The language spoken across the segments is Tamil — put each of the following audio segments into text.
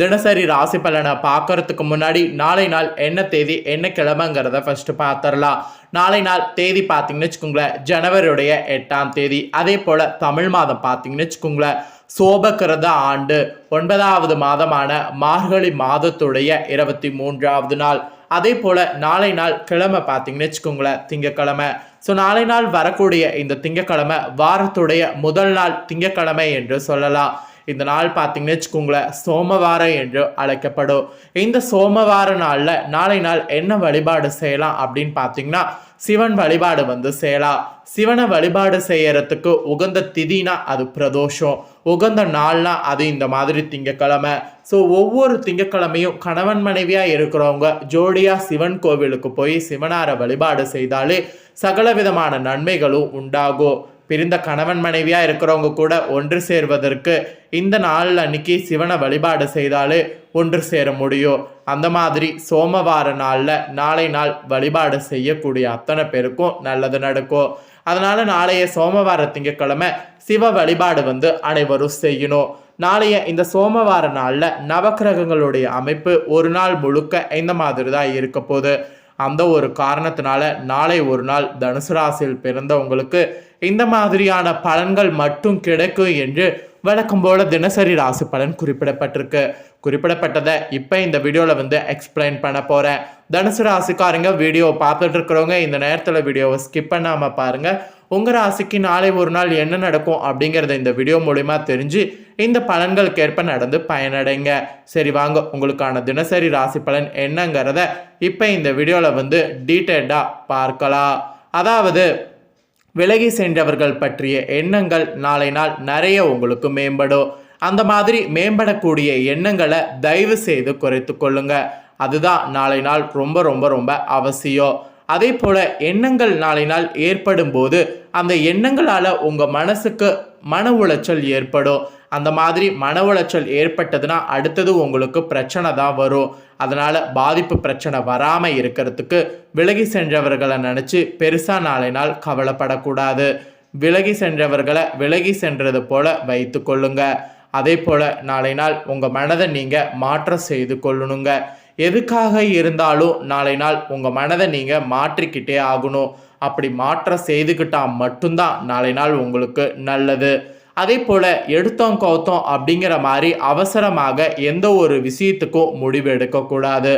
தினசரி ராசி பலனை பார்க்கறதுக்கு முன்னாடி நாளை நாள் என்ன தேதி என்ன கிழமைங்கிறத ஃபஸ்ட்டு பார்த்துடலாம். நாளை நாள் தேதி பார்த்தீங்கன்னு வச்சுக்கோங்களேன் ஜனவரியுடைய எட்டாம் தேதி. அதே போல் தமிழ் மாதம் பார்த்தீங்கன்னு வச்சுக்கோங்களேன் சோபக்கிரத ஆண்டு ஒன்பதாவது மாதமான மார்கழி மாதத்துடைய இருபத்தி மூன்றாவது நாள். அதே போல் நாளை நாள் கிழமை பார்த்தீங்கன்னு வச்சுக்கோங்களேன் திங்கக்கிழமை. ஸோ நாளை நாள் வரக்கூடிய இந்த திங்கக்கிழமை வாரத்துடைய முதல் நாள் திங்கக்கிழமை என்று சொல்லலாம். இந்த நாள் பார்த்தீங்கன்னு வச்சுக்கோங்களேன் சோமவாரம் என்று அழைக்கப்படும். இந்த சோமவார நாளில் நாளை நாள் என்ன வழிபாடு செய்யலாம் அப்படின்னு பார்த்தீங்கன்னா சிவன் வழிபாடு வந்து செய்யலாம். சிவனை வழிபாடு செய்யறதுக்கு உகந்த திதினா அது பிரதோஷம். உகந்த நாள்னா அது இந்த மாதிரி திங்கக்கிழமை. ஸோ ஒவ்வொரு திங்கக்கிழமையும் கணவன் மனைவியாக இருக்கிறவங்க ஜோடியாக சிவன் கோவிலுக்கு போய் சிவனாரை வழிபாடு செய்தாலே சகல விதமான நன்மைகளும் உண்டாகும். பிரிந்த கணவன் மனைவியாக இருக்கிறவங்க கூட ஒன்று சேர்வதற்கு இந்த நாள் அன்னைக்கு சிவனை வழிபாடு செய்தாலே ஒன்று சேர முடியும். அந்த மாதிரி சோமவார நாளில் நாளை நாள் வழிபாடு செய்யக்கூடிய அத்தனை பேருக்கும் நல்லது நடக்கும். அதனால நாளைய சோமவார திங்கட்கிழமை சிவ வழிபாடு வந்து அனைவரும் செய்யணும். நாளைய இந்த சோமவார நாளில் நவக்கிரகங்களுடைய அமைப்பு ஒரு நாள் முழுக்க இந்த மாதிரி தான் இருக்க போகுது. அந்த ஒரு காரணத்தினால நாளை ஒரு நாள் தனுசு ராசியில் பிறந்தவங்களுக்கு இந்த மாதிரியான பலன்கள் மட்டும் கிடைக்கும் என்று வழக்கம் போல தினசரி ராசி பலன் குறிப்பிடப்பட்டிருக்கு. குறிப்பிடப்பட்டதை இப்போ இந்த வீடியோவில் வந்து எக்ஸ்பிளைன் பண்ண போகிறேன் தனுசு ராசிக்காரங்க வீடியோ பார்த்துட்டு இருக்கிறவங்க இந்த நேரத்தில் வீடியோவை ஸ்கிப் பண்ணாமல் பாருங்கள் உங்கள் ராசிக்கு நாளை ஒரு நாள் என்ன நடக்கும் அப்படிங்கிறத இந்த வீடியோ மூலிமா தெரிஞ்சு இந்த பலன்களுக்கேற்ப நடந்து பயனடைங்க. சரி வாங்க. உங்களுக்கான தினசரி ராசி பலன் என்னங்கிறத இப்போ இந்த வீடியோவில் வந்து டீட்டெயில்டாக பார்க்கலாம். அதாவது விலகி சென்றவர்கள் பற்றிய எண்ணங்கள் நாளை நாள் நிறைய உங்களுக்கு மேம்படும். அந்த மாதிரி மேம்படக்கூடிய எண்ணங்களை தயவு செய்து குறைத்து கொள்ளுங்க. அதுதான் நாளை நாள் ரொம்ப ரொம்ப ரொம்ப அவசியம். அதே போல எண்ணங்கள் நாளை நாள் ஏற்படும் போது அந்த எண்ணங்களால் உங்கள் மனசுக்கு மன உளைச்சல் ஏற்படும். அந்த மாதிரி மன உளைச்சல் ஏற்பட்டதுன்னா அடுத்தது உங்களுக்கு பிரச்சனை தான் வரும். அதனால் பாதிப்பு பிரச்சனை வராமல் இருக்கிறதுக்கு விலகி சென்றவர்களை நினச்சி பெருசாக நாளை நாள் கவலைப்படக்கூடாது. விலகி சென்றவர்களை விலகி சென்றது போல வைத்து கொள்ளுங்க அதே போல் நாளை நாள் உங்கள் மனதை நீங்கள் மாற்றம் செய்து கொள்ளணுங்க. எதுக்காக இருந்தாலும் நாளை நாள் உங்கள் மனதை நீங்கள் மாற்றிக்கிட்டே ஆகணும். அப்படி மாற்றம் செய்துக்கிட்டால் மட்டும்தான் நாளை நாள் உங்களுக்கு நல்லது. அதே போல் எடுத்தோம் கவுத்தோம் அப்படிங்கிற மாதிரி அவசரமாக எந்த ஒரு விஷயத்துக்கும் முடிவு எடுக்கக்கூடாது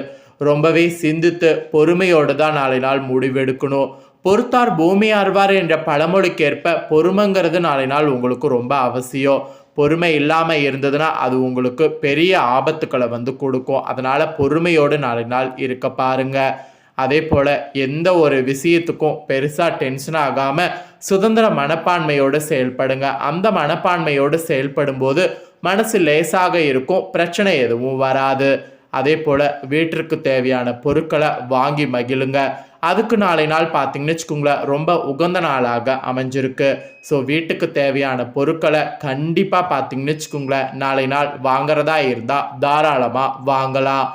ரொம்பவே சிந்தித்து பொறுமையோடு தான் நாளை நாள் முடிவெடுக்கணும். பொறுத்தார் பூமி ஆர்வார் என்ற பழமொழிக்கேற்ப பொறுமைங்கிறது நாளை நாள் உங்களுக்கு ரொம்ப அவசியம். பொறுமை இல்லாமல் இருந்ததுன்னா அது உங்களுக்கு பெரிய ஆபத்துக்களை வந்து கொடுக்கும். அதனால் பொறுமையோடு நாளை நாள் இருக்க பாருங்கள் அதே போல் எந்த ஒரு விஷயத்துக்கும் பெருசாக டென்ஷன் ஆகாமல் சுதந்திர மனப்பான்மையோடு செயல்படுங்க. அந்த மனப்பான்மையோடு செயல்படும்போது மனசு லேசாக இருக்கும். பிரச்சனை எதுவும் வராது. அதே போல் வீட்டிற்கு தேவையான பொருட்களை வாங்கி மகிழுங்க. அதுக்கு நாளை நாள் பார்த்தீங்கன்னு வச்சுக்கோங்களேன் ரொம்ப உகந்த நாளாக அமைஞ்சிருக்கு. ஸோ வீட்டுக்கு தேவையான பொருட்களை கண்டிப்பாக பார்த்தீங்கன்னு வச்சுக்கோங்களேன் நாளை நாள் வாங்குறதா இருந்தால் தாராளமாக வாங்கலாம்.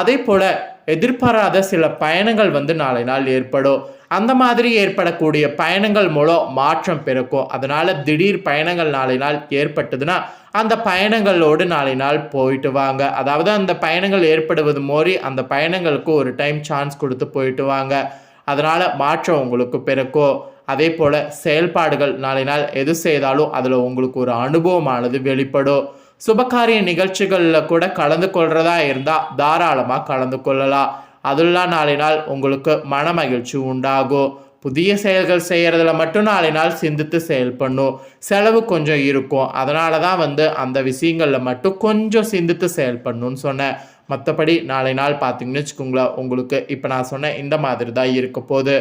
அதே போல் எதிர்பாராத சில பயணங்கள் வந்து நாளை நாள் ஏற்படும். அந்த மாதிரி ஏற்படக்கூடிய பயணங்கள் மூலம் மாற்றம் பிறக்கும். அதனால திடீர் பயணங்கள் நாளை நாள் ஏற்பட்டதுன்னா அந்த பயணங்களோடு நாளை நாள் போயிட்டு வாங்க. அதாவது அந்த பயணங்கள் ஏற்படுவது மோரி அந்த பயணங்களுக்கு ஒரு டைம் சான்ஸ் கொடுத்து போயிட்டு வாங்க. அதனால மாற்றம் உங்களுக்கு பிறக்கும். அதே போல செயல்பாடுகள் நாளை நாள் எது செய்தாலும் அதில் உங்களுக்கு ஒரு அனுபவமானது வெளிப்படும். சுபகாரிய நிகழ்ச்சிகளில் கூட கலந்து கொள்றதா இருந்தால் தாராளமாக கலந்து கொள்ளலாம். அதெல்லாம் நாளை நாள் உங்களுக்கு மன மகிழ்ச்சி உண்டாகும் புதிய செயல்கள் செய்கிறதுல மட்டும் நாளை நாள் சிந்தித்து செயல்படணும். செலவு கொஞ்சம் இருக்கும். அதனால தான் வந்து அந்த விஷயங்களில் மட்டும் கொஞ்சம் சிந்தித்து செயல்படணும்னு சொன்னேன். மற்றபடி நாளை நாள் பார்த்தீங்கன்னு வச்சுக்கோங்களேன் உங்களுக்கு இப்போ நான் சொன்ன இந்த மாதிரி தான் இருக்க போகுது.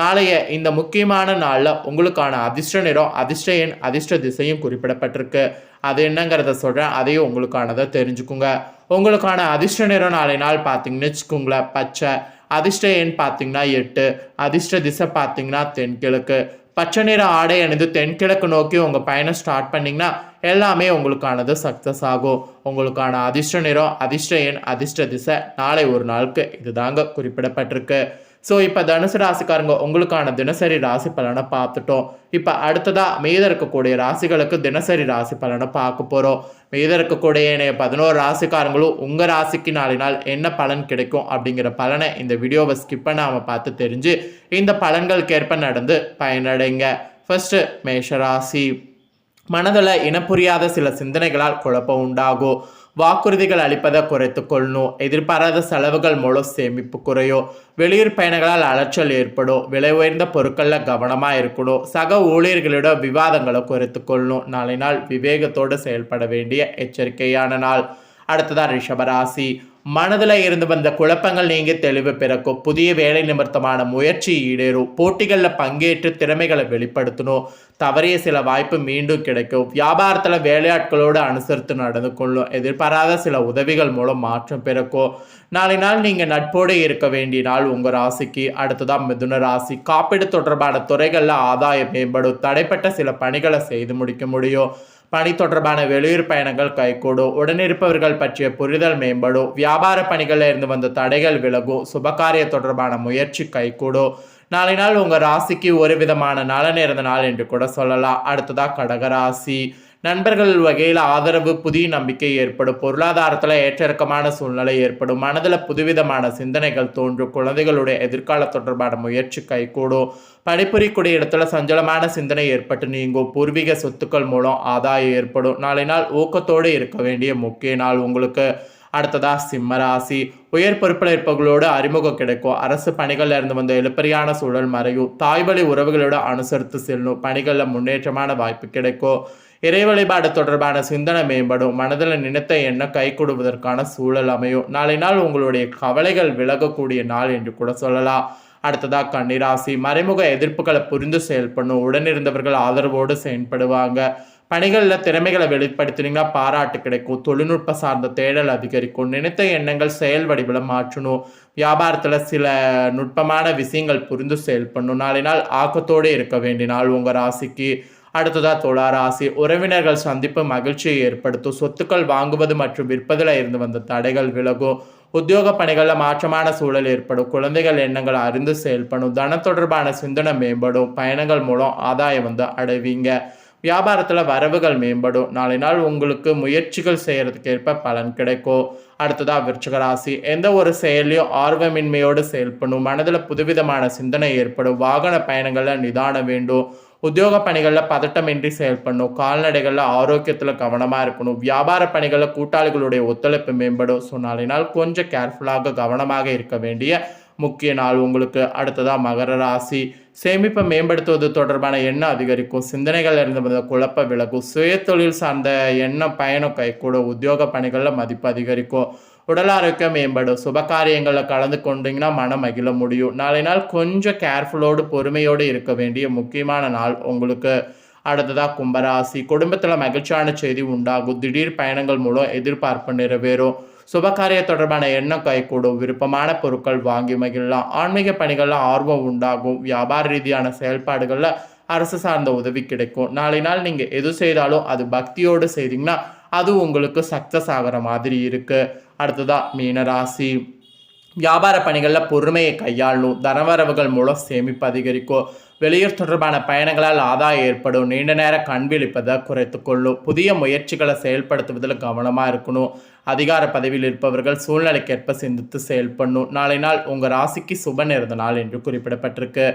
நாளைய இந்த முக்கியமான நாளில் உங்களுக்கான அதிர்ஷ்ட நிறம் அதிர்ஷ்ட எண் அதிர்ஷ்ட திசையும் குறிப்பிடப்பட்டிருக்கு. அது என்னங்கிறத சொல்கிறேன் அதையும் உங்களுக்கானதை தெரிஞ்சுக்குங்க. உங்களுக்கான அதிர்ஷ்ட நிறம் நாளை நாள் பார்த்தீங்கன்னு வச்சுக்கோங்களேன் பச்சை. அதிர்ஷ்ட எண் பார்த்தீங்கன்னா எட்டு அதிர்ஷ்ட திசை பார்த்தீங்கன்னா தென்கிழக்கு. பச்சை நிற ஆடை அணிந்து தென்கிழக்கு நோக்கி உங்கள் பயணம் ஸ்டார்ட் பண்ணிங்கன்னா எல்லாமே உங்களுக்கானது சக்ஸஸ் ஆகும். உங்களுக்கான அதிர்ஷ்ட நிறம் அதிர்ஷ்ட எண் அதிர்ஷ்ட திசை நாளை ஒரு நாளுக்கு இதுதாங்க குறிப்பிடப்பட்டிருக்கு. ஸோ இப்போ தனுசு ராசிக்காரங்க உங்களுக்கான தினசரி ராசி பலனை பார்த்துட்டோம். இப்போ அடுத்ததாக மீத இருக்கக்கூடிய ராசிகளுக்கு தினசரி ராசி பலனை பார்க்க போகிறோம் மீத இருக்கக்கூடிய இணைய பதினோரு ராசிக்காரங்களும் உங்கள் ராசிக்கு நாளை நாள் என்ன பலன் கிடைக்கும் அப்படிங்கிற பலனை இந்த வீடியோவை ஸ்கிப் பண்ணாமல் பார்த்து தெரிஞ்சு இந்த பலன்களுக்கேற்ப நடந்து பயனடைங்க. ஃபஸ்ட்டு மேஷராசி. மனதில் இனப்புரியாத சில சிந்தனைகளால் குழப்பம் உண்டாகும். வாக்குறுதிகள் அளிப்பதை குறைத்து கொள்ளணும் எதிர்பாராத செலவுகள் மூலம் சேமிப்பு குறையும். வெளியூர் பயணங்களால் அலைச்சல் ஏற்படும். விலை உயர்ந்த பொருட்களில் கவனமாக இருக்கணும். சக ஊழியர்களிட விவாதங்களை குறைத்து கொள்ளணும் நாளை நாள் விவேகத்தோடு செயல்பட வேண்டிய எச்சரிக்கையான நாள். அடுத்ததான் ரிஷபராசி. மனதில் இருந்து வந்த குழப்பங்கள் நீங்கி தெளிவு பிறக்கும். புதிய வேலை நிமித்தமான முயற்சி ஈடேறும். போட்டிகளில் பங்கேற்று திறமைகளை வெளிப்படுத்தணும். தவறிய சில வாய்ப்பு மீண்டும் கிடைக்கும். வியாபாரத்தில் வேலையாட்களோடு அனுசரித்து நடந்து கொள்ளும். எதிர்பாராத சில உதவிகள் மூலம் மாற்றம் பிறக்கும். நாளை நாள் நீங்கள் நட்போடு இருக்க வேண்டிய நாள் உங்கள் ராசிக்கு. அடுத்ததான் மிதுன ராசி. காப்பீடு தொடர்பான துறைகளில் ஆதாயம் மேம்படும். தடைப்பட்ட சில பணிகளை செய்து முடிக்க முடியும். பணி தொடர்பான வெளியூர் பயணங்கள் கைகூடும். உடனிருப்பவர்கள் பற்றிய புரிதல் மேம்படும். வியாபார பணிகளில் இருந்து வந்த தடைகள் விலகும். சுபகாரிய தொடர்பான முயற்சி கைகூடும். நாளை நாள் உங்கள் ராசிக்கு ஒரு விதமான நலன் இருந்த நாள் என்று கூட சொல்லலாம். அடுத்ததாக கடகராசி. நண்பர்கள் வகையில் ஆதரவு புதிய நம்பிக்கை ஏற்படும். பொருளாதாரத்தில் ஏற்றிறக்கமான சூழ்நிலை ஏற்படும். மனதில் புதுவிதமான சிந்தனைகள் தோன்றும். குழந்தைகளுடைய எதிர்கால தொடர்பான முயற்சி கைகூடும். பணிபுரியக்கூடிய இடத்துல சஞ்சலமான சிந்தனை ஏற்பட்டு நீங்கும். பூர்வீக சொத்துக்கள் மூலம் ஆதாயம் ஏற்படும். நாளை நாள் ஊக்கத்தோடு இருக்க வேண்டிய முக்கிய நாள். உங்களுக்கு அடுத்ததா சிம்மராசி உயர் பொறுப்பில் இருப்பவர்களோடு அறிமுகம் கிடைக்கும். அரசு பணிகளில் இருந்து வந்த எழுப்பறியான சூழல் மறையும். தாய்வழி உறவுகளோடு அனுசரித்து செல்லும். பணிகளில் முன்னேற்றமான வாய்ப்பு கிடைக்கும். இறை வழிபாடு தொடர்பான சிந்தனை மேம்படும். மனதில் நினைத்த எண்ணம் கை கொடுவதற்கான சூழல் அமையும். நாளை நாள் உங்களுடைய கவலைகள் விலகக்கூடிய நாள் என்று கூட சொல்லலாம். அடுத்ததாக கன்னிராசி. மறைமுக எதிர்ப்புகளை புரிந்து செயல்படணும். உடனிருந்தவர்கள் ஆதரவோடு செயல்படுவாங்க. பணிகளில் திறமைகளை வெளிப்படுத்தினீங்கன்னா பாராட்டு கிடைக்கும். தொழில்நுட்ப சார்ந்த தேடல் அதிகரிக்கும். நினைத்த எண்ணங்கள் செயல் வடிவில் மாற்றணும். வியாபாரத்தில் சில நுட்பமான விஷயங்கள் புரிந்து செயல்படணும். நாளை நாள் ஆக்கத்தோடு இருக்க வேண்டினால் உங்கள் ராசிக்கு. அடுத்ததா துலா ராசி. உறவினர்கள் சந்திப்பு மகிழ்ச்சியை ஏற்படுத்தும். சொத்துக்கள் வாங்குவது மற்றும் விற்பதில் இருந்து வந்த தடைகள் விலகும். உத்தியோக பணிகளில் மாற்றமான சூழல் ஏற்படும். குழந்தைகள் எண்ணங்கள் அறிந்து செயல்படும் தன தொடர்பான சிந்தனை மேம்படும். பயணங்கள் மூலம் ஆதாயம் வந்து அடைவீங்க. வியாபாரத்தில் வரவுகள் மேம்படும். நாளை நாள் உங்களுக்கு முயற்சிகள் செய்கிறதுக்கு ஏற்ப பலன் கிடைக்கும். அடுத்ததாக விருச்சிக ராசி எந்த ஒரு செயலையும் ஆர்வமின்மையோடு செயல்படும் மனதில் புதுவிதமான சிந்தனை ஏற்படும். வாகன பயணங்களில் நிதானம் வேண்டும். உத்தியோக பணிகளில் பதட்டமின்றி செயல்படணும். கால்நடைகளில் ஆரோக்கியத்தில் கவனமாக இருக்கணும். வியாபார பணிகளில் கூட்டாளிகளுடைய ஒத்துழைப்பு மேம்படும். ஸோ நாளை நாள் கொஞ்சம் கேர்ஃபுல்லாக கவனமாக இருக்க வேண்டிய முக்கிய நாள் உங்களுக்கு அடுத்ததா மகர ராசி. சேமிப்பை மேம்படுத்துவது தொடர்பான எண்ணம் அதிகரிக்கும். சிந்தனைகள் இருந்து வந்த குழப்ப விலகும். சுய தொழில் சார்ந்த எண்ணம் பயணம் கைக்கூட உத்தியோக பணிகளில் மதிப்பு அதிகரிக்கும். உடல் ஆரோக்கியம் மேம்படும். சுப காரியங்களில் கலந்து கொண்டீங்கன்னா மனம் மகிழ முடியும். நாளை நாள் கொஞ்சம் கேர்ஃபுல்லோடு பொறுமையோடு இருக்க வேண்டிய முக்கியமான நாள் உங்களுக்கு அடுத்ததாக கும்பராசி. குடும்பத்தில் மகிழ்ச்சியான செய்தி உண்டாகும். திடீர் பயணங்கள் மூலம் எதிர்பார்ப்பு நிறைவேறும். சுபகாரிய தொடர்பான எண்ணம் கைகூடும். விருப்பமான பொருட்கள் வாங்கி மகிழலாம். ஆன்மீக பணிகளில் ஆர்வம் உண்டாகும். வியாபார ரீதியான செயல்பாடுகளில் அரசு சார்ந்த உதவி கிடைக்கும். நாளை நாள் நீங்கள் எது செய்தாலும் அது பக்தியோடு செய்தீங்கன்னா அது உங்களுக்கு சக்ஸஸ் ஆகிற மாதிரி இருக்குது அடுத்ததாக மீனராசி வியாபார பணிகளில் பொறுமையை கையாளணும் தனவரவுகள் மூலம் சேமிப்பு அதிகரிக்கும். வெளியூர் தொடர்பான பயணங்களால் ஆதாயம் ஏற்படும். நீண்ட நேர கண் விழிப்பதை குறைத்து கொள்ளும். புதிய முயற்சிகளை செயல்படுத்துவதில் கவனமாக இருக்கணும். அதிகார பதவியில் இருப்பவர்கள் சூழ்நிலைக்கேற்ப சிந்தித்து செயல்படணும். நாளை நாள் உங்கள் ராசிக்கு சுப நேர்ந்த நாள் என்று குறிப்பிடப்பட்டிருக்கு.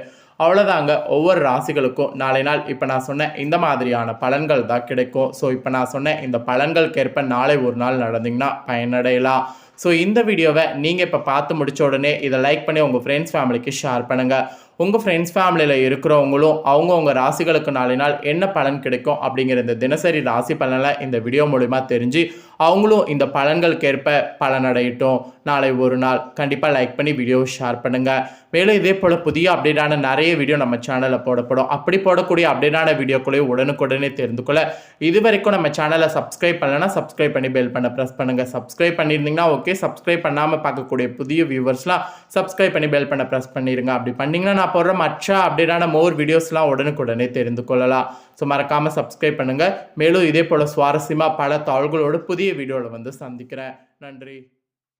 அவ்வளோதாங்க ஒவ்வொரு ராசிகளுக்கும் நாளை நாள் இப்போ நான் சொன்ன இந்த மாதிரியான பலன்கள் தான் கிடைக்கும். ஸோ இப்போ நான் சொன்ன இந்த பலன்களுக்கேற்ப நாளை ஒரு நாள் நடந்தீங்கன்னா பயனடையலாம். ஸோ இந்த வீடியோவை நீங்கள் இப்போ பார்த்து முடித்த உடனே இதை லைக் பண்ணி உங்கள் ஃப்ரெண்ட்ஸ் ஃபேமிலிக்கு ஷேர் பண்ணுங்கள் உங்கள் ஃப்ரெண்ட்ஸ் ஃபேமிலியில் இருக்கிறவங்களும் அவங்கவுங்க ராசிகளுக்கு நாளை நாள் என்ன பலன் கிடைக்கும் அப்படிங்கிற இந்த தினசரி ராசி பலனை இந்த வீடியோ மூலிமா தெரிஞ்சு அவங்களும் இந்த பலன்களுக்கேற்ப பலனடையட்டும். நாளை ஒரு நாள் கண்டிப்பாக லைக் பண்ணி வீடியோ ஷேர் பண்ணுங்கள் மேலும் இதே போல் புதிய அப்டேட்டான நிறைய வீடியோ நம்ம சேனலில் போடப்படும். அப்படி போடக்கூடிய அப்டேட்டான வீடியோக்குள்ளேயும் உடனுக்குடனே தெரிந்து கொள்ள. இது வரைக்கும் நம்ம சேனலை சப்ஸ்கிரைப் பண்ணலைன்னா சப்ஸ்கிரைப் பண்ணி பெல் பண்ண ப்ரெஸ் பண்ணுங்கள் சப்ஸ்கிரைப் பண்ணியிருந்தீங்கன்னா ஓகே சப்ஸ்கிரைப் பண்ணாமல் பார்க்கக்கூடிய புதிய வியூவர்ஸ்லாம் சப்ஸ்கிரைப் பண்ணி பெல் பண்ண ப்ரெஸ் பண்ணிடுங்க அப்படி பண்ணிங்கன்னா நான் போடுற மற்ற அப்டேட்டான மோர் வீடியோஸ்லாம் உடனுக்குடனே தெரிந்து கொள்ளலாம். ஸோ மறக்காமல் சப்ஸ்கிரைப் பண்ணுங்கள் மேலும் இதே போல் சுவாரஸ்யமாக பல தாள்களோடு புதிய வீடியோவில் வந்து சந்திக்கிறேன். நன்றி.